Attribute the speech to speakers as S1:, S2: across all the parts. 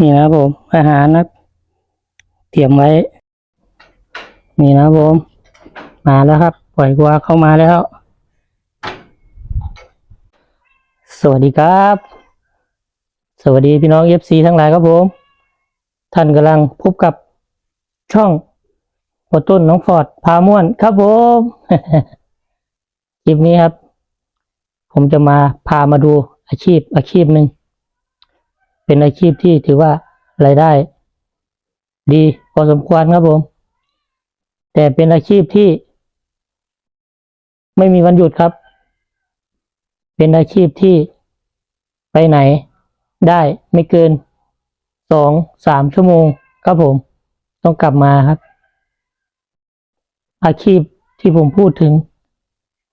S1: นี่นะผม อาหารนะครับเตรียมไว้ นี่นะผม มาแล้วครับ ปล่อยกวัวเข้ามาแล้ว สวัสดีครับ สวัสดีพี่น้องเอฟซีทั้งหลายครับผม ท่านกำลังพบกับช่องโอต้นน้องฟอร์ดพาม่วนครับผมคลิปนี้ครับ ผมจะมาพามาดูอาชีพอาชีพหนึ่ง เป็นอาชีพที่ถือว่ารายได้ ดีพอสมควรครับผม แต่เป็นอาชีพที่ ไม่มีวันหยุดครับ เป็นอาชีพที่ไปไหนได้ไม่เกินสองสามชั่วโมงครับผม ต้องกลับมาครับ อาชีพที่ผมพูดถึง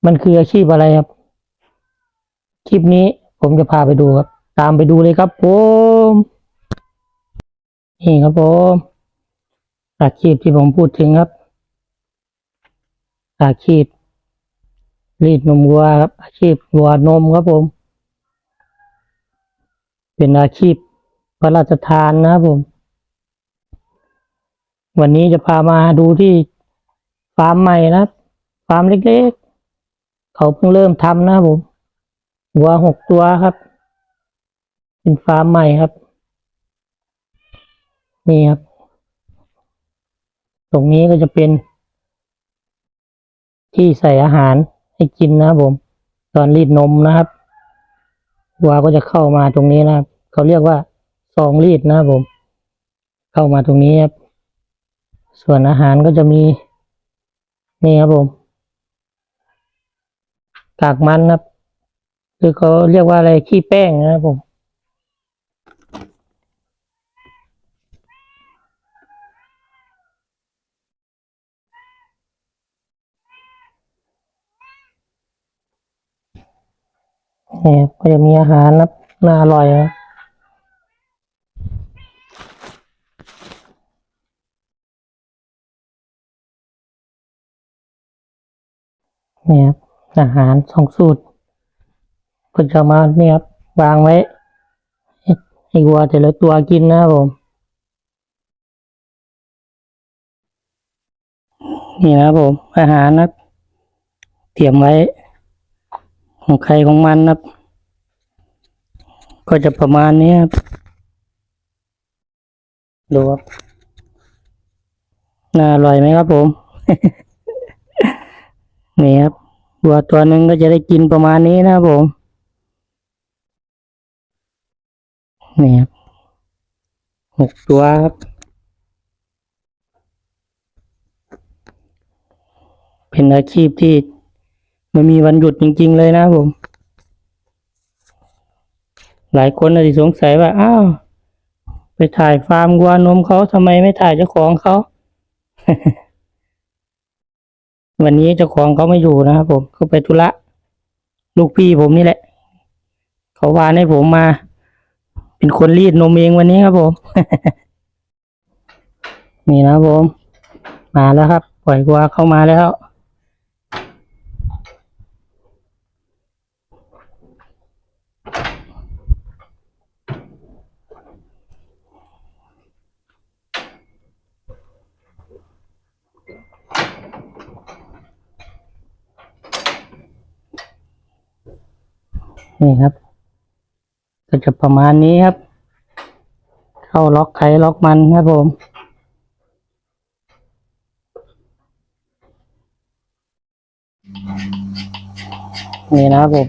S1: มันคืออาชีพอะไรครับ คลิปนี้ผมจะพาไปดูครับ ตามไปดูเลยครับผม นี่ครับผมอาชีพที่ผมพูดถึงครับ อาชีพรีดนมวัวครับ อาชีพวัวนมครับผม เป็นอาชีพพระราชทานนะครับผม วันนี้จะพามาดูที่ฟาร์มใหม่นะครับฟาร์มเล็กๆ เขาเพิ่งเริ่มทำนะครับผมวัวหกตัวครับ เป็นฟาร์มใหม่ครับ นี่ครับ ตรงนี้ก็จะเป็น ที่ใส่อาหารให้กินนะครับผม ตอนรีดนมนะครับวัวก็จะเข้ามาตรงนี้นะครับ เขาเรียกว่าซองรีดนะครับผม เข้ามาตรงนี้ครับ ส่วนอาหารก็จะมี นี่ครับผมกากมันนะครับ คือเขาเรียกว่าอะไรขี้แป้งนะครับผม นี่ครับก็จะมีอาหารนับน่าอร่อยนะนี่ครับอาหารสองสูตรก็จะมาเนี่ยครับวางไว้ให้ห้วัวแต่ละตัวกินนะครับผมนี่นะครับผมอาหารนับเตรียมไว้ ของใครของมันนะครับ ก็จะประมาณนี้ครับดูครับน่าอร่อยไหมครับผม นี่ครับวัวตัวหนึ่งก็จะได้กินประมาณนี้นะครับผมนี่ครับหกตัวครับ เป็นอาชีพที่ ไม่มีวันหยุดจริง ๆ เลยนะผม หลายคนอาจจะสงสัยว่า อ้าว ไปถ่ายฟาร์มวัวนมเขาทำไมไม่ถ่ายเจ้าของเขา วันนี้เจ้าของเขาไม่อยู่นะครับผมเขาไปธุระ ลูกพี่ผมนี่แหละ เขาวานให้ผมมา เป็นคนรีดนมเองวันนี้ครับผม นี่นะผม มาแล้วครับ ปล่อยวัวเข้ามาแล้ว นี่ครับ ก็จะประมาณนี้ครับ เข้าล็อกไขล็อกมันครับผมนี่นะครับผม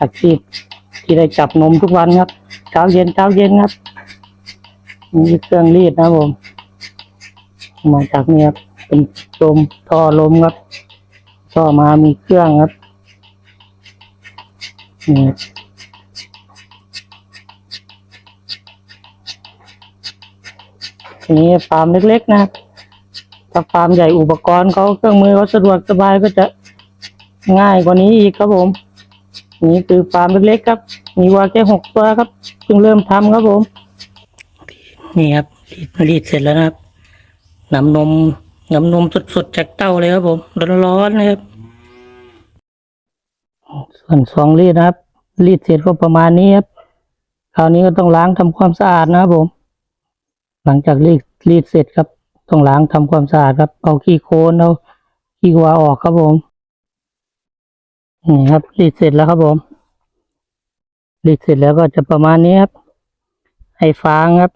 S1: อาชีพที่ได้จับนมทุกวันครับเช้าเย็นเช้าเย็นครับมีเครื่องรีดนะครับผม มาจากนี่ครับเป็นลมท่อลมครับ ท่อมามีเครื่องครับ ทีนี้ฟาร์มเล็ก ๆ นะครับถ้าฟาร์มใหญ่อุปกรณ์เขาเครื่องมือเขาสะดวกสบายก็จะง่ายกว่านี้อีกครับผม นี่คือฟาร์มเล็กๆครับ มีวัวแค่หกตัวครับเพิ่งเริ่มทำครับผม นี่ครับรีดรีดเสร็จแล้วนะครับน้ำนมน้ำนมสดๆจากเต้าเลยครับผมร้อนๆนะครับ ส่วนสองรีดนะครับรีดเสร็จก็ประมาณนี้ครับคราวนี้ก็ต้องล้างทำความสะอาดนะครับผม หลังจากรีดรีดเสร็จครับต้องล้างทำความสะอาดครับ เอาขี้โคลนเอาขี้วัวออกครับผมนี่ครับรีดเสร็จแล้วครับผมรีดเสร็จแล้วก็จะประมาณนี้ครับให้ฟางครับ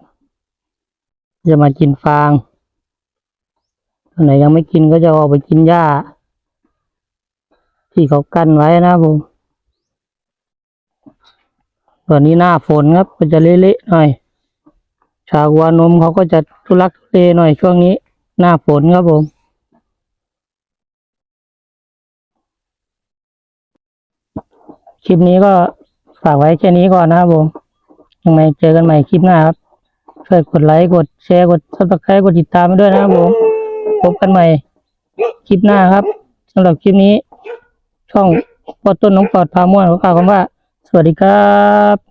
S1: จะมากินฟางตัวไหนยังไม่กินก็จะออกไปกินหญ้า ที่เขากั้นไว้นะผมส่วนนี้หน้าฝนครับก็จะเละๆหน่อย ชาววานมเขาก็จะทุลักทุเลหน่อยช่วงนี้ หน้าฝนครับผมคลิปนี้ก็ฝากไว้แค่นี้ก่อนนะครับผมยังไงเจอกันใหม่คลิปหน้าครับ ช่วยกดไลค์ กดแชร์ กดซับสไครต์กดติดตามไปด้วยนะครับผม พบกันใหม่คลิปหน้าครับสำหรับคลิปนี้ ช่องพอต้นน้องปอดพาม่วนขอฝากคำว่า สวัสดีครับ